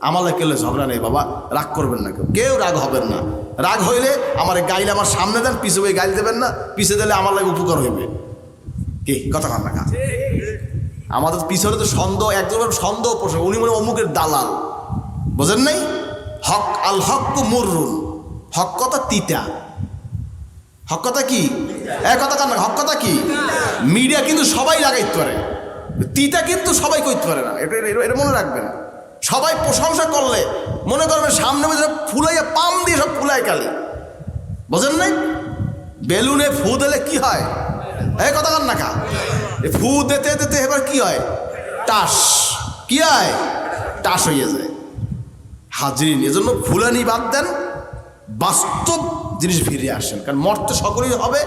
আমালে কেলে ঝগড়া নেই, বাবা। রাগ করবেন না কেউ। কেউ রাগ হবেন না। রাগ হইলে আমার গাইলে আমার সামনে দেন, পিছে ওই গাইল দেবেন না, পিছে দিলে আমার লাগে উপকার হইবে। কি? কথা কান না আমাদের পিছনে তো সন্দেহ একদম সন্দেহ পোষে উনি মনে অমুকের দালাল। বোঝেন নাই? হক আল হক মুররুন। হক কথা তিতা। হক কথা কি? এক কথা কান হক কথা কি? মিডিয়া কিন্তু সবাই লাগাইতে পারে। তিতা কিন্তু সবাই করতে পারে না। এটা- এটা মনে রাখবেন। সবাই প্রশংসা করলে, মনে করবেন সামনে বসে ফুলাইয়া পাম দিয়ে সব ফুলাই কালি। বোঝেন নাই? বেলুনে ফু দিলে কি হয়? এই কথা কান না কা। এ ফু দিতে দিতে এবার কি হয়? টাস। কি হয়? টাস হয়ে যায়। হাজিরিন, এজন্য ফুলানি বাদ দেন। বাস্তব জিনিস ফিরে আসেন। কারণ মর্তে সকলেই হবে,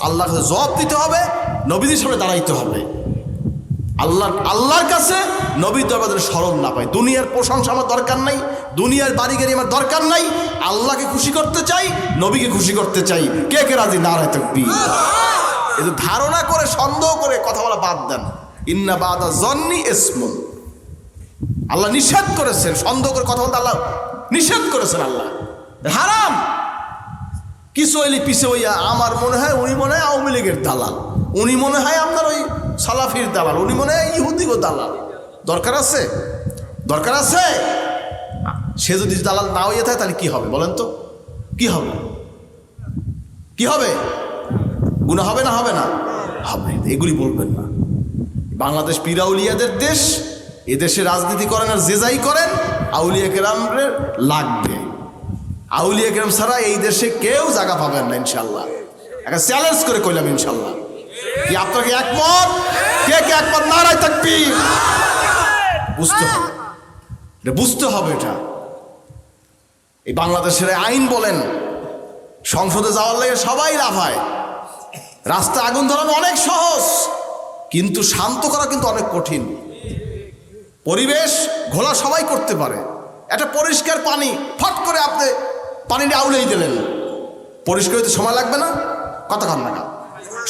আল্লাহর কাছে জবাব দিতে হবে নবীদের সামনে দাঁড়াইতে হবে। আল্লাহ আল্লাহর কাছে নবীর দরবারে স্মরণ না পাই। দুনিয়ার প্রশংসা আমার দরকার নাই, দুনিয়ার বাড়ি গাড়ি আমার দরকার নাই, আল্লাহকে খুশি করতে চাই, নবীকে খুশি করতে চাই। কে কে রাজি? না রায় থাকবি ধারণা করে, সন্দেহ করে কথা বলা বাদ দেন। ইন্না বাদা জন্নি ইসমুন। আল্লাহ নিষেধ করেছেন, সন্দেহ করে কথা বলতে আল্লাহ নিষেধ করেছেন আল্লাহ। হারাম। কিছু হইলে পিছে হইয়া, আমার মনে হয় উনি মনে হয় আওয়ামী লীগের দালাল। উনি মনে হয় আপনার ওই সালাফির দালাল। উনি মনে হয় ইহুদিগো দালাল। দরকার আছে? দরকার আছে? সে যদি দালাল না হইয়া থাকে, তাহলে কি হবে বলেন তো? কি হবে? কি হবে? গুণা হবে না হবে না? হবে। এগুলি বলবেন না। বাংলাদেশ পিরাউলিয়াদের দেশ এদেশে রাজনীতি করেন আর যে যাই করেন, আউলিয়া কেরামের লাগবে। আউলিয়া কেরাম ছাড়া এই দেশে কেউ জায়গা পাবেন না ইনশাল্লাহ একটা চ্যালেঞ্জ করে কইলাম ইনশাল্লাহ কি আপনাকে একমত কে কে একমত নারায় থাকবি বুঝতে হবে বুঝতে হবে এটা। এই বাংলাদেশের আইন বলেন, সংসদে যাওয়ার লাগে সবাই লাফায় রাস্তা আগুন ধরানো অনেক সহজ, কিন্তু শান্ত করা কিন্তু অনেক কঠিন। পরিবেশ ঘোলা সবাই করতে পারে। একটা পরিষ্কার পানি, ফট করে আপনি পানিটা আউলেই দিলেন। পরিষ্কার হতে সময় লাগবে না? কতক্ষণ লাগা?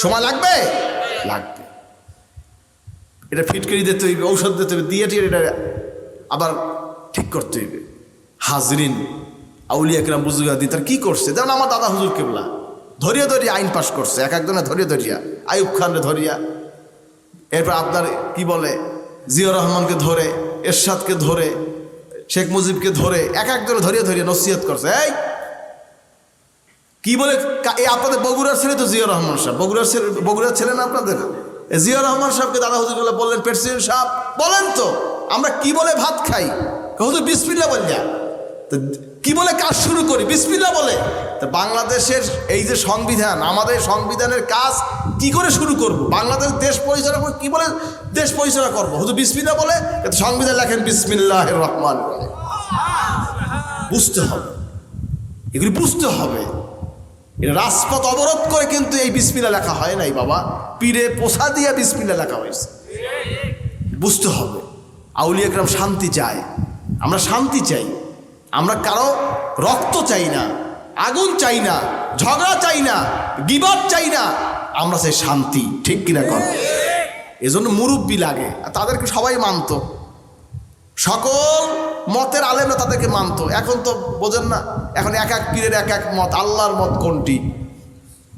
সময় লাগবে? লাগবে। এটা ফিটকারি দিতে হইবে, ঔষধ দিতে হইবে, দিয়ে টিয়ে এটা আবার ঠিক করতে হইবে। হাজরিন, আউলিয়া কিরাম বুজুগা দি তার কি করছে? যেমন আমার দাদা হুজুর কেবলা, ধরিয়া ধরিয়া আইন পাশ করছে, এক একজনে ধরিয়া ধরিয়া আইব খানরে ধরিয়া। এরপর আপনার কি বলে জিয়া রহমানকে ধরে, এরশাদকে ধরে, শেখ মুজিবকে ধরে, এক একজনে ধরিয়ে ধরিয়ে নসিহত করছে। এই কি বলে আপনাদের বগুড়ার ছেলে তো জিয়া রহমান সাহেব। বগুড়ার ছেলে বগুড়ার ছেলে না আপনাদের? জিয়া রহমান সাহেবকে দাদা হুজুর বললেন, প্রেসিডেন্ট সাহেব, বলেন তো, আমরা কি বলে ভাত খাই? হুজুর বিসমিল্লা বললা। তো কি বলে কাজ শুরু করি? বিসমিল্লা বলে। তো বাংলাদেশের এই যে সংবিধান, আমাদের সংবিধানের কাজ কি করে শুরু করব? বাংলাদেশ দেশ পরিচালনা করে কি বলে দেশ পরিচালনা করব? হুজুর বিসমিল্লা বলে? সংবিধান লেখেন বিসমিল্লাহ রহমান বুঝতে হবে। এগুলি বুঝতে হবে। রাজপথ অবরোধ করে কিন্তু এই বিসমিল্লা লেখা হয় নাই, বাবা। পীরে পোষা দিয়ে বিসমিল্লা লেখা হয়েছে। বুঝতে হবে, আউলিয়া গ্রাম শান্তি চায়। আমরা শান্তি চাই। আমরা কারও রক্ত চাই না, আগুন চাই না, ঝগড়া চাই না বিবাদ চাই না। আমরা চাই শান্তি, ঠিক কিনা কর এজন্য মুরব্বী লাগে তাদেরকে সবাই মানতো। সকল মতের আলেমরা তাদেরকে মানতো এখন তো বোঝেন না এখন এক এক পীরের এক এক মত আল্লাহর মত কোনটি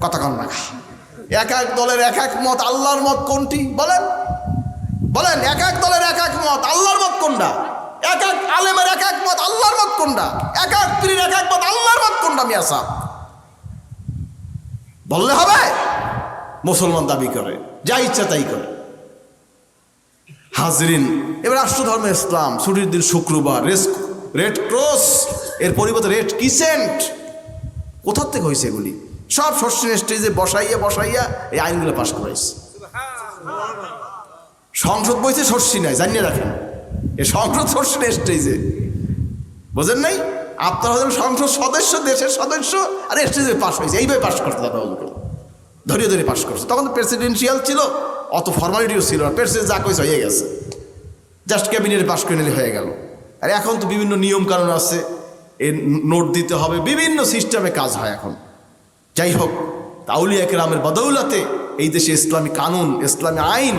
কথা কন না এক এক দলের এক এক মত আল্লাহর মত কোনটি বলেন বলেন এক এক দলের এক এক মত আল্লাহর মত কোনটা এক এক আলেমের এক এক মত আল্লাহর মত কোনটা এক এক পীরের এক এক মত আল্লাহর মত কোনটা মিয়া সাহ বললে হবে মুসলমান দাবি করে যা ইচ্ছা তাই করে হাজরিন, এবার রাষ্ট্রধর্ম ইসলাম, ছুটির দিন শুক্রবার, রেস রেড ক্রস, এর পরিবর্তে রেড কিসেন্ট। কোথার থেকে হয়েছে এগুলি? সব ষষ্ঠী স্টেজে বসাইয়া বসাইয়া এই আইনগুলো পাশ করাইছে। সংসদ বইছে ষষ্ঠী নাই, জানিয়ে রাখেন। এ সংসদ ষষ্ঠী স্টেজে। বোঝেন নাই? আপনারা হলেন সংসদ সদস্য, দেশের সদস্য, আর স্টেজে পাশ হয়েছে। এইভাবে পাশ করতে ওগুলো ধরিয়ে ধরে পাশ করছে। তখন তো প্রেসিডেন্সিয়াল ছিল, অত ফর্মালিটিও ছিল না। প্রেসিডেন্ট যা কইছে হয়ে গেছে। জাস্ট ক্যাবিনেটে পাশ করে নিলে হয়ে গেল। আর এখন তো বিভিন্ন নিয়ম কানুন আছে। এ নোট দিতে হবে। বিভিন্ন সিস্টেমে কাজ হয় এখন। যাই হোক তাউলিয়া কেরামের বদৌলাতে এই দেশে ইসলামী কানুন, ইসলামী আইন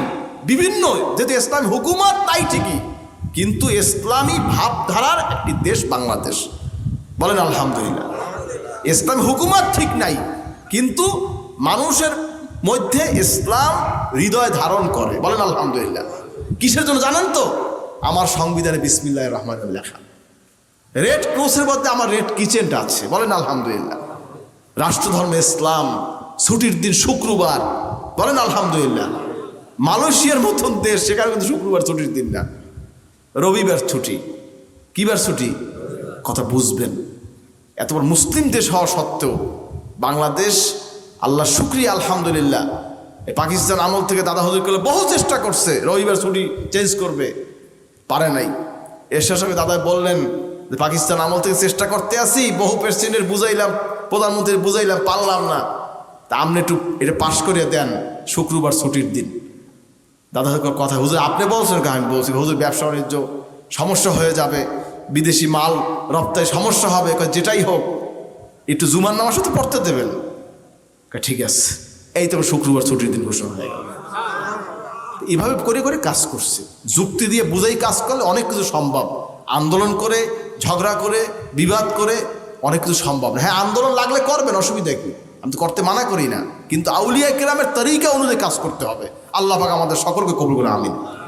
বিভিন্ন, যেহেতু ইসলামী হুকুমত তাই ঠিকই, কিন্তু ইসলামী ভাবধারার একটি দেশ বাংলাদেশ। বলেন আলহামদুলিল্লাহ। ইসলামী হুকুমত ঠিক নাই, কিন্তু মানুষের মধ্যে ইসলাম হৃদয় ধারণ করে। বলেন আলহামদুলিল্লাহ। কিসের জন্য জানেন তো? আমার সংবিধানে বিসমিল্লাহ রহমান লেখা। রেড ক্রসের মধ্যে আমার রেড কিচেনটা আছে। বলেন আলহামদুলিল্লাহ। রাষ্ট্রধর্ম, ইসলাম, ছুটির দিন, শুক্রবার। বলেন আলহামদুলিল্লাহ। মালয়েশিয়ার মতন দেশ, সেখানে কিন্তু শুক্রবার ছুটির দিন না। রবিবার ছুটি। কিবার ছুটি? কথা বুঝবেন। এত বড় মুসলিম দেশ হওয়া সত্ত্বেও বাংলাদেশ, আল্লাহ শুক্রিয়া, আলহামদুলিল্লাহ। পাকিস্তান আমল থেকে দাদা হজুর করলে বহু চেষ্টা করছে, রবিবার ছুটি চেঞ্জ করবে। পারে নাই। এর শেষে দাদা বললেন, যে পাকিস্তান আমল থেকে চেষ্টা করতে আসি, বহু প্রেসিডেন্টের বুঝাইলাম, প্রধানমন্ত্রীর বুঝাইলাম, পারলাম না। তা আপনি একটু এটা পাশ করিয়ে দেন, শুক্রবার ছুটির দিন। দাদা হজুর কথা, হুজুর আপনি বলছেন? আমি বলছি, হুজুর ব্যবসা বাণিজ্য সমস্যা হয়ে যাবে, বিদেশি মাল রপ্তায় সমস্যা হবে যেটাই হোক, একটু জুমার নামাজ তো পড়তে দেবেন। ঠিক আছে। এই তো শুক্রবার ছুটির দিন ঘোষণা হয়ে গেল। এভাবে করে করে কাজ করছে। যুক্তি দিয়ে বুঝাই কাজ করলে অনেক কিছু সম্ভব। আন্দোলন করে, ঝগড়া করে, বিবাদ করে অনেক কিছু সম্ভব না। হ্যাঁ আন্দোলন লাগলে করবেন, অসুবিধা কি? আমি তো করতে মানা করি না। কিন্তু আউলিয়া কেরামের তরিকা অনুযায়ী কাজ করতে হবে। আল্লাহ পাক আমাদের সকলকে কবুল করে আমিন।